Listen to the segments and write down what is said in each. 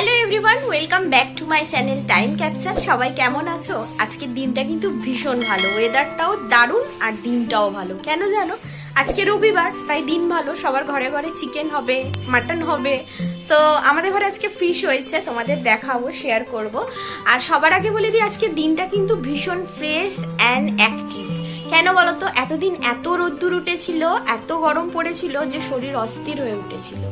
Hello everyone welcome back to my channel time capture সবাই কেমন আছো? আজকের দিনটা কিন্তু ভীষণ ভালো। ওয়েদারটাও দারুণ আর দিনটাও ভালো। কেন জানো? আজকে রবিবার, তাই দিন ভালো। সবার ঘরে ঘরে চিকেন হবে মাটন হবে। তো আমাদের ঘরে আজকে ফিশ হয়েছে, তোমাদের দেখাবো শেয়ার করব। আর সবার আগে বলে দিই আজকে দিনটা কিন্তু ভীষণ ফ্রেশ অ্যান্ড অ্যাক্টিভ কেন বলতো? এতদিন এত রোদ্দুর উঠেছিল, এত গরম পড়েছিল যে শরীর অস্থির হয়ে উঠেছিল।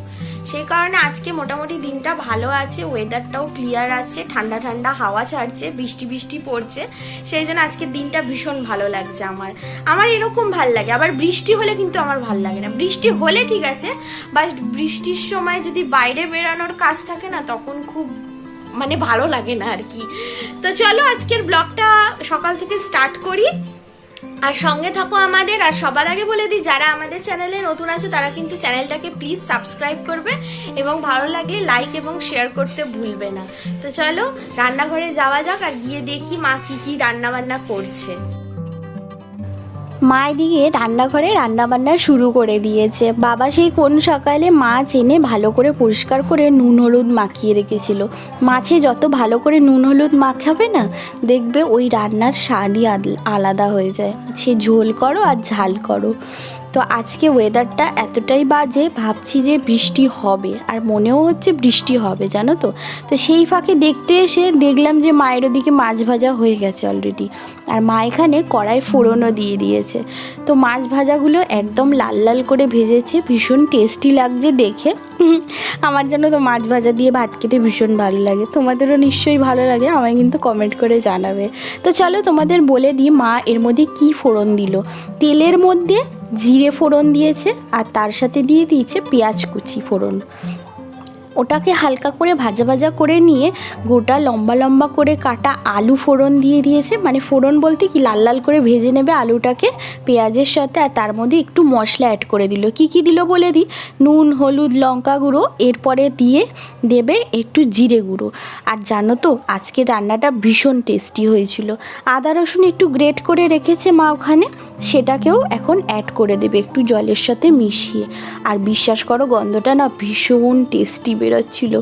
সেই কারণে আজকে মোটামুটি দিনটা ভালো আছে ওয়েদারটাও ক্লিয়ার আছে, ঠান্ডা ঠান্ডা হাওয়া ছাড়ছে, বৃষ্টি বৃষ্টি পড়ছে, সেই জন্য আজকের দিনটা ভীষণ ভালো লাগছে আমার। আমার এরকম ভালো লাগে, আবার বৃষ্টি হলে কিন্তু আমার ভালো লাগে না। বৃষ্টি হলে ঠিক আছে বাট বৃষ্টির সময় যদি বাইরে বেরানোর কাজ থাকে না, তখন খুব মানে ভালো লাগে না আর কি। তো চলো আজকের ব্লগটা সকাল থেকে স্টার্ট করি। আর সঙ্গে থাকো আমাদের, আর সবার আগে বলে দিই, যারা আমাদের চ্যানেলে নতুন আছে, তারা কিন্তু চ্যানেলটাকে প্লিজ সাবস্ক্রাইব করবে এবং ভালো লাগলে লাইক এবং শেয়ার করতে ভুলবে না। তো চলো, রান্নাঘরে যাওয়া যাক আর গিয়ে দেখি মা কি কি রান্নাবান্না করছে। মা এদিকে রান্নাঘরে রান্নাবান্না শুরু করে দিয়েছে। বাবা সেই কোন সকালে মাছ এনে ভালো করে পরিষ্কার করে নুন হলুদ মাখিয়ে রেখেছিল। মাছে যত ভালো করে নুন হলুদ মাখাবে না, দেখবে ওই রান্নার স্বাদই আল- আলাদা হয়ে যায়। সে ঝোল করো আর ঝাল করো। তো আজকে ওয়েদারটা এতটাই বাজে, ভাবছি যে বৃষ্টি হবে, আর মনেও হচ্ছে বৃষ্টি হবে, জানো তো? তো সেই ফাঁকে দেখতে এসে দেখলাম যে মায়ের ওদিকে মাছ ভাজা হয়ে গেছে অলরেডি আর মা এখানে কড়াই ফোড়নও দিয়ে দিয়েছে। তো মাছ ভাজাগুলো একদম লাল লাল করে ভেজেছে, ভীষণ টেস্টি লাগছে দেখে। আমার জন্য তো মাছ ভাজা দিয়ে ভাত খেতে ভীষণ ভালো লাগে, তোমাদেরও নিশ্চয়ই ভালো লাগে, আমায় কিন্তু কমেন্ট করে জানাবে। তো চলো তোমাদের বলে দিই মা এর মধ্যে কি ফোড়ন দিল। তেলের মধ্যে জিরে ফোড়ন দিয়েছে আর তার সাথে দিয়ে দিয়েছে পেঁয়াজ কুচি ফোড়ন। ওটাকে হালকা করে ভাজা ভাজা করে নিয়ে গোটা লম্বা লম্বা করে কাটা আলু ফোড়ন দিয়ে দিয়েছে। মানে ফোড়ন বলতে কি, লাল লাল করে ভেজে নেবে আলুটাকে পেঁয়াজের সাথে আর তার মধ্যে একটু মশলা অ্যাড করে দিল। কি কি দিল বলে দিই? নুন, হলুদ, লঙ্কা গুঁড়ো, এরপরে দিয়ে দেবে একটু জিরে গুঁড়ো। আর জানো তো, আজকে রান্নাটা ভীষণ টেস্টি হয়েছিল। আদা রসুন একটু গ্রেট করে রেখেছে মা ওখানে, সেটাকেও এখন অ্যাড করে দেবে একটু জলের সাথে মিশিয়ে। আর বিশ্বাস করো, গন্ধটা না ভীষণ টেস্টি বেরোচ্ছিল।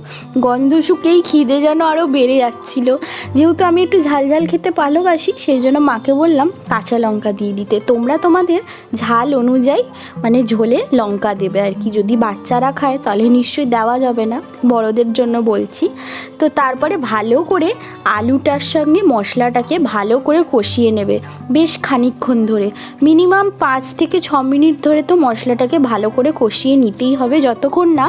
গন্ধ শুকেই খিদে যেন আরও বেড়ে যাচ্ছিল। যেহেতু আমি একটু ঝাল ঝাল খেতে ভালোবাসি, সেই জন্য মাকে বললাম, কাঁচা লঙ্কা দিয়ে দিতে। তোমরা তোমাদের ঝাল অনুযায়ী মানে ঝোলে লঙ্কা দেবে আর কি। যদি বাচ্চারা খায়, তাহলে নিশ্চয়ই দেওয়া যাবে না। বড়দের জন্য বলছি। তো তারপরে ভালো করে আলুটার সঙ্গে মশলাটাকে ভালো করে কষিয়ে নেবে বেশ খানিকক্ষণ ধরে। মিনিমাম পাঁচ থেকে ছ মিনিট ধরে তো মশলাটাকে ভালো করে কষিয়ে নিতেই হবে। যতক্ষণ না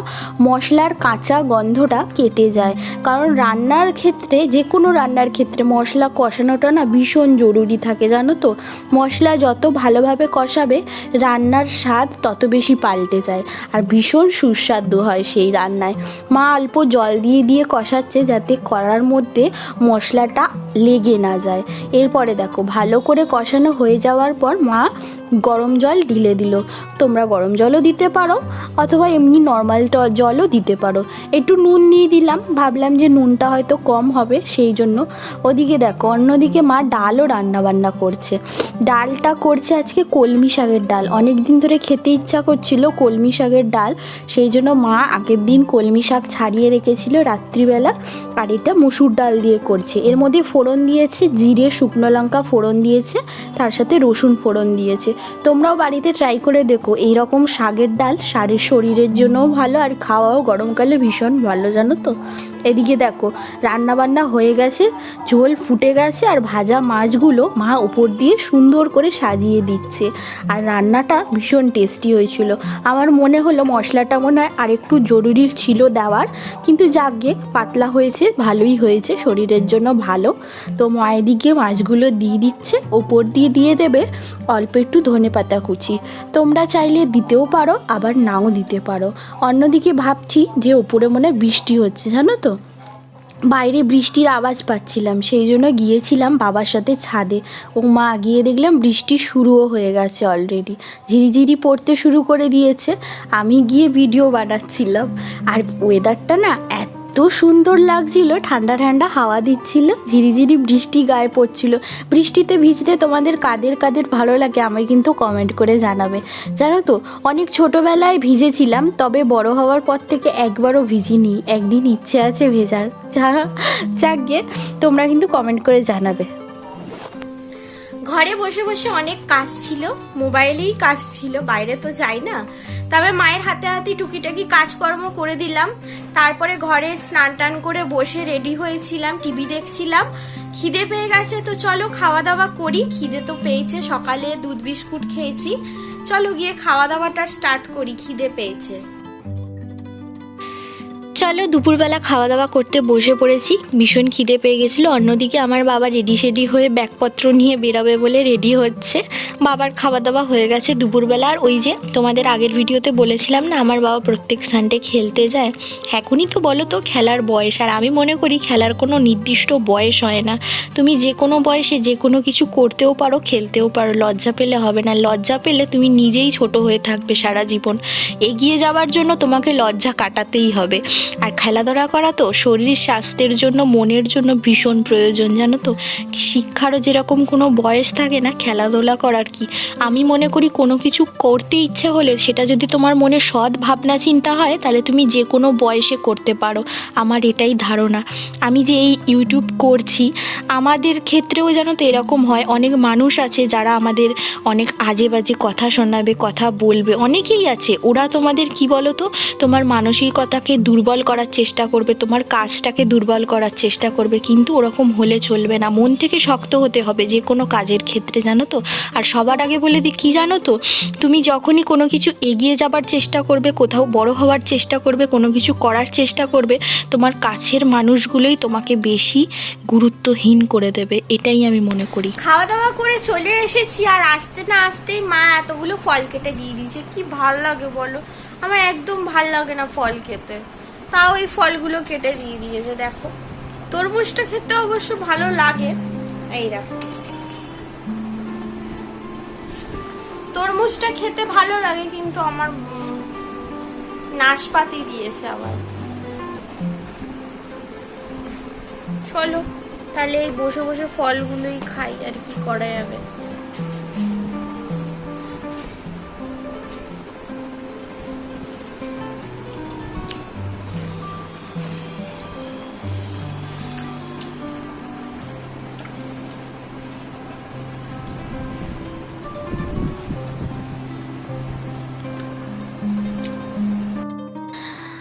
মশলার কাঁচা গন্ধটা কেটে যায়। কারণ রান্নার ক্ষেত্রে যে কোনো রান্নার ক্ষেত্রে মশলা কষানোটা না ভীষণ জরুরি থাকে, জানো তো? মশলা যত ভালোভাবে কষাবে, রান্নার স্বাদ তত বেশি পাল্টে যায় আর ভীষণ সুস্বাদু হয় সেই রান্নায়। মা অল্প জল দিয়ে দিয়ে কষাচ্ছে যাতে কড়ার মধ্যে মশলাটা লেগে না যায়। এরপরে দেখো, ভালো করে কষানো হয়ে যাওয়ার পর মা গরম জল ঢিলে দিল। তোমরা গরম জলও দিতে পারো, অথবা এমনি নর্মাল জলও দিতে পারো। একটু নুন দিয়ে দিলাম। ভাবলাম যে নুনটা হয়তো কম হবে, সেই জন্য। ওদিকে দেখো, অন্যদিকে মা ডালও রান্না বান্না করছে। ডালটা করছে আজকে কলমি শাকের ডাল। অনেক দিন ধরে খেতে ইচ্ছা করছিল কলমি শাকের ডাল, সেই জন্য মা আগের দিন কলমি শাক ছাড়িয়ে রেখেছিল রাত্রিবেলা, আর এটা মুসুর ডাল দিয়ে করছে। এর মধ্যে ফোড়ন দিয়েছে, জিরে, শুকনো লঙ্কা ফোড়ন দিয়েছে, তার সাথে রসুন ফোড়ন দিয়েছে। তোমরাও বাড়িতে ট্রাই করে দেখো, এইরকম শাকের ডাল শাড়ির শরীরের জন্যও ভালো, আর খাওয়াও গরমকালে ভীষণ ভালো জানো তো? এদিকে দেখো রান্না বান্না হয়ে গেছে, ঝোল ফুটে গেছে, আর ভাজা মাছগুলো মা উপর দিয়ে সুন্দর করে সাজিয়ে দিচ্ছে। আর রান্নাটা ভীষণ টেস্টি হয়েছিল। আমার মনে হলো মশলাটা মনে হয় আরেকটু জরুরি ছিল দেওয়ার, কিন্তু যাকগে, পাতলা হয়েছে, ভালোই হয়েছে, শরীরের জন্য ভালো। তো মা এদিকে মাছগুলো দিয়ে দিচ্ছে, ওপর দিয়ে দিয়ে দেবে অল্প একটু ধনে পাতা কুচি। তোমরা চাইলে দিতেও পারো, আবার নাও দিতে পারো। অন্যদিকে ভাবছি যে ওপরে মনে বৃষ্টি হচ্ছে, জানো তো? বাইরে বৃষ্টির আওয়াজ পাচ্ছিলাম, সেই জন্য গিয়েছিলাম বাবার সাথে ছাদে। ও মা গিয়ে দেখলাম বৃষ্টি শুরুও হয়ে গেছে অলরেডি ঝিরিঝিরি পড়তে শুরু করে দিয়েছে। আমি গিয়ে ভিডিও বানাচ্ছিলাম। আর ওয়েদারটা না এত সুন্দর লাগছিল, ঠান্ডা ঠান্ডা হাওয়া দিচ্ছিল ঝিরিঝিরি বৃষ্টি গায়ে পড়ছিল। বৃষ্টিতে ভিজতে তোমাদের কাদের কাদের ভালো লাগে আমায় কিন্তু কমেন্ট করে জানাবে। জানো তো, অনেক ছোটোবেলায় ভিজেছিলাম, তবে বড় হওয়ার পর থেকে একবারও ভিজিনি, একদিন ইচ্ছে আছে ভেজার। যা, যাক তোমরা কিন্তু কমেন্ট করে জানাবে। ঘরে বসে বসে অনেক কাজ ছিল, মোবাইলেই কাজ ছিল, বাইরে তো যাই না। তবে মায়ের হাতে হাতে টুকিটাকি কাজকর্ম করে দিলাম। তারপরে ঘরে স্নান টান করে বসে রেডি হয়েছিলাম, টিভি দেখছিলাম। খিদে পেয়ে গেছে তো চলো খাওয়া দাওয়া করি। খিদে তো পেয়েছে, সকালে দুধ বিস্কুট খেয়েছি। চলো গিয়ে খাওয়া দাওয়াটা স্টার্ট করি, খিদে পেয়েছে। চলো দুপুরবেলা খাওয়া দাওয়া করতে বসে পড়েছি। ভীষণ খিদে পেয়ে গেছিল। অন্যদিকে আমার বাবা রেডি সেডি হয়ে ব্যাগপত্র নিয়ে বেরাবে বলে রেডি হচ্ছে। বাবার খাওয়া দাওয়া হয়ে গেছে দুপুরবেলা। আর ওই যে তোমাদের আগের ভিডিওতে বলেছিলাম না, আমার বাবা প্রত্যেক সানডে খেলতে যায়। এখনই তো বলো তো খেলার বয়স। আর আমি মনে করি খেলার কোনো নির্দিষ্ট বয়স হয় না। তুমি যে কোনো বয়সে যে কোনো কিছু করতেও পারো, খেলতেও পারো। লজ্জা পেলে হবে না। লজ্জা পেলে তুমি নিজেই ছোট হয়ে থাকবে সারা জীবন। এগিয়ে যাওয়ার জন্য তোমাকে লজ্জা কাটাতেই হবে। আর খেলাধুলা করা তো শরীর স্বাস্থ্যের জন্য, মনের জন্য ভীষণ প্রয়োজন, জানো তো? শিক্ষারও যেরকম কোনো বয়স থাকে না, খেলাধুলা করার কি? আমি মনে করি কোনো কিছু করতে ইচ্ছে হলে সেটা যদি তোমার মনে সৎ ভাবনা, চিন্তা হয়, তাহলে তুমি যে কোনো বয়সে করতে পারো। আমার এটাই ধারণা। আমি যে এই ইউটিউব করছি, আমাদের ক্ষেত্রেও জানো তো এরকম হয়। অনেক মানুষ আছে যারা আমাদের অনেক আজে বাজে কথা শোনাবে, কথা বলবে। অনেকেই আছে। ওরা তোমাদের কি বলো তো তোমার মানসিকতাকে দুর্বল করার চেষ্টা করবে, তোমার কাজটাকে দুর্বল করার চেষ্টা করবে, কিন্তু ওরকম হলে চলবে না। মন থেকে শক্ত হতে হবে যে কোনো কাজের ক্ষেত্রে, জানো তো? আর সবার আগে বলে দিই, কী জানো তো? তুমি যখনই কোনো কিছু এগিয়ে যাবার চেষ্টা করবে, কোথাও বড় হওয়ার চেষ্টা করবে, কোনো কিছু করার চেষ্টা করবে, তোমার কাছের মানুষগুলোই তোমাকে বেশি গুরুত্বহীন করে দেবে। এটাই আমি মনে করি। খাওয়া দাওয়া করে চলে এসেছি, আর আসতে না আসতেই মা এতগুলো ফল কেটে দিয়ে দিয়েছে। কি ভালো লাগে বলো? আমার একদম ভালো লাগে না ফল খেতে। তাও এই ফলগুলো কেটে দিয়ে দিয়েছে, দেখো। তরমুজটা খেতে অবশ্য ভালো লাগে। এই দেখো। তরমুজটা খেতে ভালো লাগে, কিন্তু আমার নাশপাতি দিয়েছে আবার। চলো, তাহলে এই বসে বসে ফলগুলোই খাই, আর কি করা যাবে।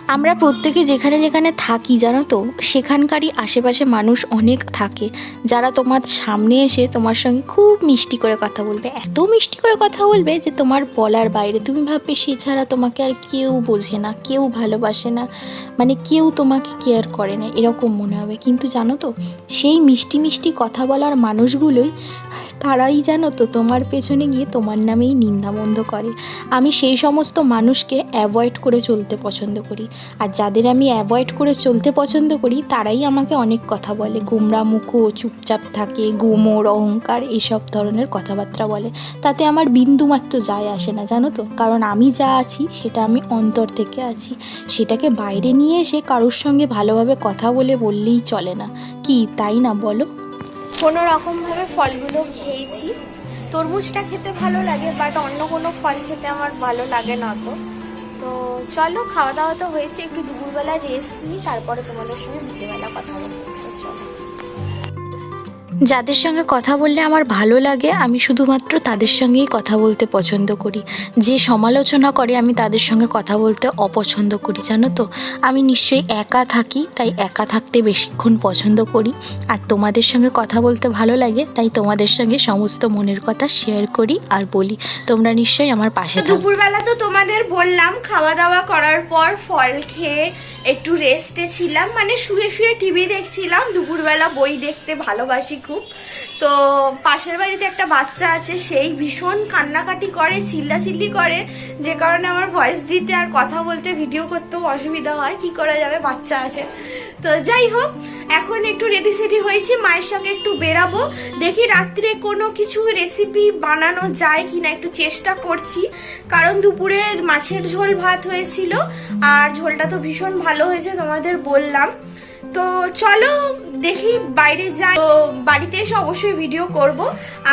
আমরা প্রত্যেকে যেখানে যেখানে থাকি, জানো তো, সেখানকারই আশেপাশে মানুষ অনেক থাকে। যারা তোমার সামনে এসে তোমার সঙ্গে খুব মিষ্টি করে কথা বলবে। এত মিষ্টি করে কথা বলবে যে তোমার বলার বাইরে। তুমি ভাববে, সে ছাড়া তোমাকে আর কেউ বোঝে না, কেউ ভালোবাসে না মানে কেউ তোমাকে কেয়ার করে না। এরকম মনে হবে। কিন্তু জানো তো, সেই মিষ্টি মিষ্টি কথা বলার মানুষগুলোই তারাই জানো তো, তোমার পেছনে গিয়ে তোমার নামেই নিন্দামন্দ করে। আমি সেই সমস্ত মানুষকে অ্যাভয়েড করে চলতে পছন্দ করি। আর যাদের আমি অ্যাভয়েড করে চলতে পছন্দ করি, তারাই আমাকে অনেক কথা বলে। গোমরা মুখো, চুপচাপ থাকে, গোমর, অহংকার এইসব ধরনের কথাবার্তা বলে। তাতে আমার বিন্দুমাত্র যায় আসে না, জানো তো? কারণ আমি যা আছি, সেটা আমি অন্তর থেকে আছি। সেটাকে বাইরে নিয়ে এসে কারোর সঙ্গে ভালোভাবে কথা বলে বললেই চলে না। কি, তাই না বলো? কোনো রকমভাবে ফলগুলো খেয়েছি। তরমুজটা খেতে ভালো লাগে বাট অন্য কোনো ফল খেতে আমার ভালো লাগে না তো। তো চলো, খাওয়া দাওয়া তো হয়েছে, একটু দুপুরবেলা রেস্ট নিই, তারপরে তোমাদের সঙ্গে বিকেলবেলা কথা বলব। যাদের সঙ্গে কথা বললে আমার ভালো লাগে আমি শুধুমাত্র তাদের সঙ্গেই কথা বলতে পছন্দ করি। যে সমালোচনা করে আমি তাদের সঙ্গে কথা বলতে অপছন্দ করি জানো তো? আমি নিশ্চয়ই একা থাকি তাই একা থাকতে বেশিক্ষণ পছন্দ করি। আর তোমাদের সঙ্গে কথা বলতে ভালো লাগে তাই তোমাদের সঙ্গে সমস্ত মনের কথা শেয়ার করি আর বলি। তোমরা নিশ্চয়ই আমার পাশে দুপুরবেলা তো তোমাদের বললাম খাওয়া দাওয়া করার পর ফল খেয়ে একটু রেস্টে ছিলাম মানে শুয়ে শুয়ে টিভি দেখছিলাম, দুপুরবেলা বই দেখতে ভালোবাসি খুব। তো পাশের বাড়িতে একটা বাচ্চা আছে, সেই ভীষণ কান্নাকাটি করে, চিল্লাচিল্লি করে, যে কারণে আমার ভয়েস দিতে আর কথা বলতে ভিডিও করতেও অসুবিধা হয়, কি করা যাবে, বাচ্চা আছে। তো যাই হোক, এখন একটু রেডি সেডি হয়েছি, মায়ের সঙ্গে একটু বেরাবো। দেখি রাত্রে কোনো কিছু রেসিপি বানানো যায় কিনা, একটু চেষ্টা করছি। কারণ দুপুরে মাছের ঝোল ভাত হয়েছিল, আর ঝোলটা তো ভীষণ ভালো হয়েছে তোমাদের বললাম। তো চলো দেখি বাইরে যাই। তো বাড়িতে এসে অবশ্যই ভিডিও করব।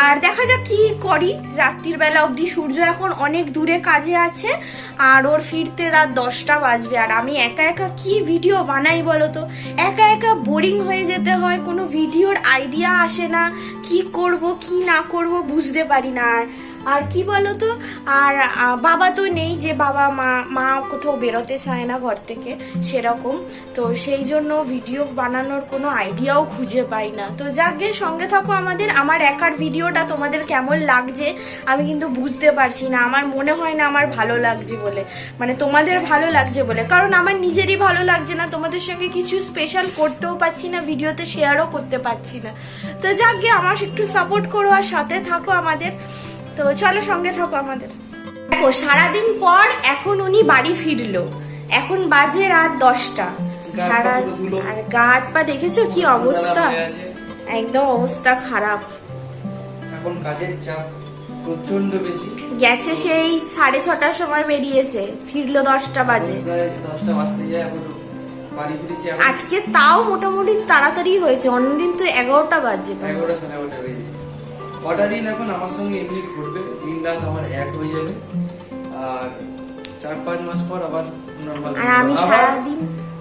আর দেখা যাক কি করি। রাত্রির বেলা অবধি সূর্য এখন অনেক দূরে কাজে আছে। আর ওর ফিরতে রাত দশটা বাজবে। আর আমি একা একা কি ভিডিও বানাই বলো তো? একা একা বোরিং হয়ে যেতে হয়। কোনো ভিডিওর আইডিয়া আসে না। কি করব, কি না করব বুঝতে পারি না। আর আর কি বলতো? আর বাবা তো নেই যে বাবা মা মা কোথাও বেরোতে চায় না ঘর থেকে, সেরকম। তো সেই জন্য ভিডিও বানানোর কোনো আইডিয়াও খুঁজে পাই না। তো যাকে সঙ্গে থাকো আমাদের, আমার একার ভিডিওটা তোমাদের কেমন লাগছে, আমি কিন্তু বুঝতে পারছি না। আমার মনে হয় না আমার ভালো লাগছে বলে। মানে তোমাদের ভালো লাগছে বলে। কারণ আমার নিজেরই ভালো লাগছে না। তোমাদের সঙ্গে কিছু স্পেশাল করতেও পারছি না ভিডিওতে শেয়ারও করতে পারছি না। তো যাকে আমার একটু সাপোর্ট করো আর সাথে থাকো আমাদের। তো চলো সঙ্গে থাকো আমাদের। দেখো সারাদিন পর এখন উনি বাড়ি ফিরলো। এখন বাজে রাত দশটা। সারা আর গা হাত পা দেখেছ কি অবস্থা? একদম অবস্থা খারাপ। এখন কাজের চাপ প্রচণ্ড বেশি। গেছে সেই সাড়ে ছটার সময় বেরিয়েছে। ফিরলো দশটা বাজে। দশটা বাজতে যায় এখন। আজকে তাও মোটামুটি তাড়াতাড়ি হয়েছে। অন্যদিন তো এগারোটা বাজে। এগারোটা সাড়ে এগারোটা কটা দিন এখন আমার সঙ্গে এমনি ঘুরবে? দিন রাত আমার এক হয়ে যাবে। আর চার পাঁচ মাস পর আবার নর্মাল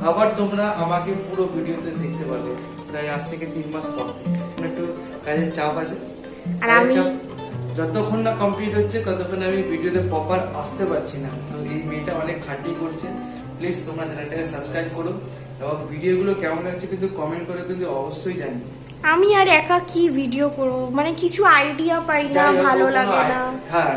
আবার তোমরা আমাকে পুরো ভিডিওতে দেখতে পাবে। প্রায় আজ থেকে তিন মাস পর। একটু কাজের চাপ আছে। যতক্ষণ না কমপ্লিট হচ্ছে ততক্ষণ আমি ভিডিওতে প্রপার আসতে পারছি না। তো এই মেয়েটা অনেক খাটি করছে। প্লিজ তোমরা চ্যানেলটাকে সাবস্ক্রাইব করো। এবং ভিডিওগুলো কেমন লাগছে কিন্তু কমেন্ট করে কিন্তু অবশ্যই জানি আমি আর একা কি ভিডিও করব? মানে কিছু আইডিয়া পাই না ভালো লাগে না। হ্যাঁ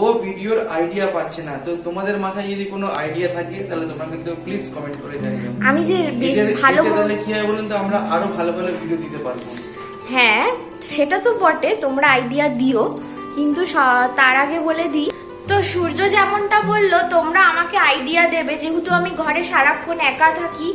ও ভিডিওর আইডিয়া পাচ্ছে না। তো তোমাদের মাথায় যদি কোনো আইডিয়া থাকে তাহলে তোমরা কিন্তু প্লিজ কমেন্ট করে জানিও। আমি যে বেশ ভালো তাহলে কি হয় বলুন তো আমরা আরও ভালো ভালো ভিডিও দিতে পারব। হ্যাঁ সেটা তো বটে তোমরা আইডিয়া দিও। কিন্তু তার আগে বলে দিই তো সূর্য যেমনটা বলল তোমরা আমাকে আইডিয়া দেবে। যেহেতু আমি ঘরে সারাক্ষণ একা থাকি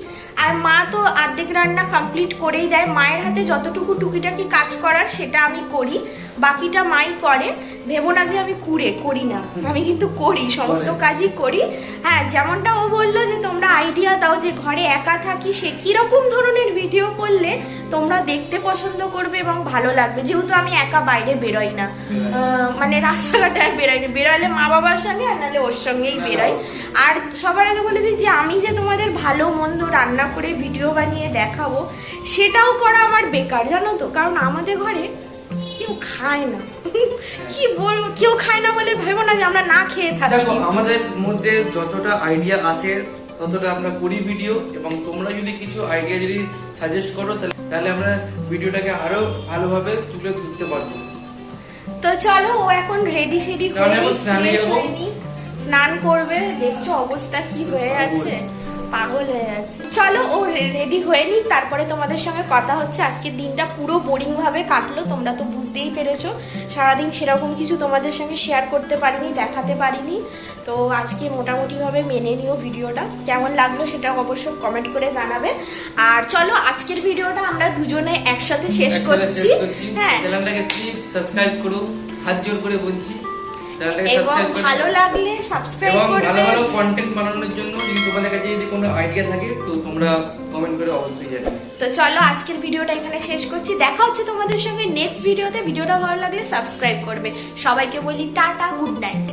আর মা তো অর্ধেক রান্না কমপ্লিট করেই দেয় মায়ের হাতে যতটুকু টুকিটাকি কাজ করার সেটা আমি করি বাকিটা মাই করে। ভেবো না যে আমি কুড়ে করি না। আমি কিন্তু করি সমস্ত কাজই করি। হ্যাঁ যেমনটা ও বলল যে তোমরা আইডিয়া দাও যে ঘরে একা থাকি সে কীরকম ধরনের ভিডিও করলে তোমরা দেখতে পছন্দ করবে এবং ভালো লাগবে। যেহেতু আমি একা বাইরে বেরোই না। মানে রাস্তাঘাটে আর বেরোই না। বেরোলে মা বাবার সঙ্গে আর নাহলে ওর সঙ্গেই বেরোই আর সবার আগে বলে দিই যে আমি যে তোমাদের ভালো মন্দ রান্না করে ভিডিও বানিয়ে দেখাবো সেটাও করা আমার বেকার জানো তো? কারণ আমাদের ঘরে কেউ খায় না। কি বলব? কেউ খায় না বলে ভেবো না যে আমরা না খেয়ে থাকি। দেখো আমাদের মধ্যে যতটা আইডিয়া আসে ততটা আমরা করি ভিডিও এবং তোমরা যদি কিছু আইডিয়া যদি সাজেস্ট করো তাহলে- তাহলে আমরা ভিডিওটাকে আরও ভালোভাবে তুলে ধরতে পারব। তো চলো ও এখন রেডি সেডি হয়ে স্নান করবে দেখছ অবস্থা কি হয়ে আছে। পাগল হয়ে আছে। চলো ও রেডি হয়ে নি তারপরে তোমাদের সঙ্গে কথা হচ্ছে। আজকের দিনটা পুরো বোরিং ভাবে কাটলো তোমরা তো বুঝতেই পেরেছ। সারাদিন সেরকম কিছু তোমাদের সঙ্গে শেয়ার করতে পারিনি দেখাতে পারিনি। তো আজকে মোটামুটিভাবে মেনে নিও ভিডিওটা। কেমন লাগল সেটা অবশ্যই কমেন্ট করে জানাবে। আর চলো আজকের ভিডিওটা আমরা দুজনে একসাথে শেষ করছি। হ্যাঁ। চ্যানেলটাকে প্লিজ সাবস্ক্রাইব করো। হাত জোর করে বলছি। এবং ভালো লাগলে সাবস্ক্রাইব এবং ভালো ভালো কন্টেন্ট বানানোর জন্য যদি তোমাদের কাছে যদি কোনো আইডিয়া থাকে তো তোমরা কমেন্ট করে অবশ্যই জানাবে তো চলো আজকের ভিডিওটা এখানে শেষ করছি। দেখা হচ্ছে তোমাদের সঙ্গে নেক্সট ভিডিওতে ভিডিওটা ভালো লাগলে সাবস্ক্রাইব করবে। সবাইকে বলি টাটা গুড নাইট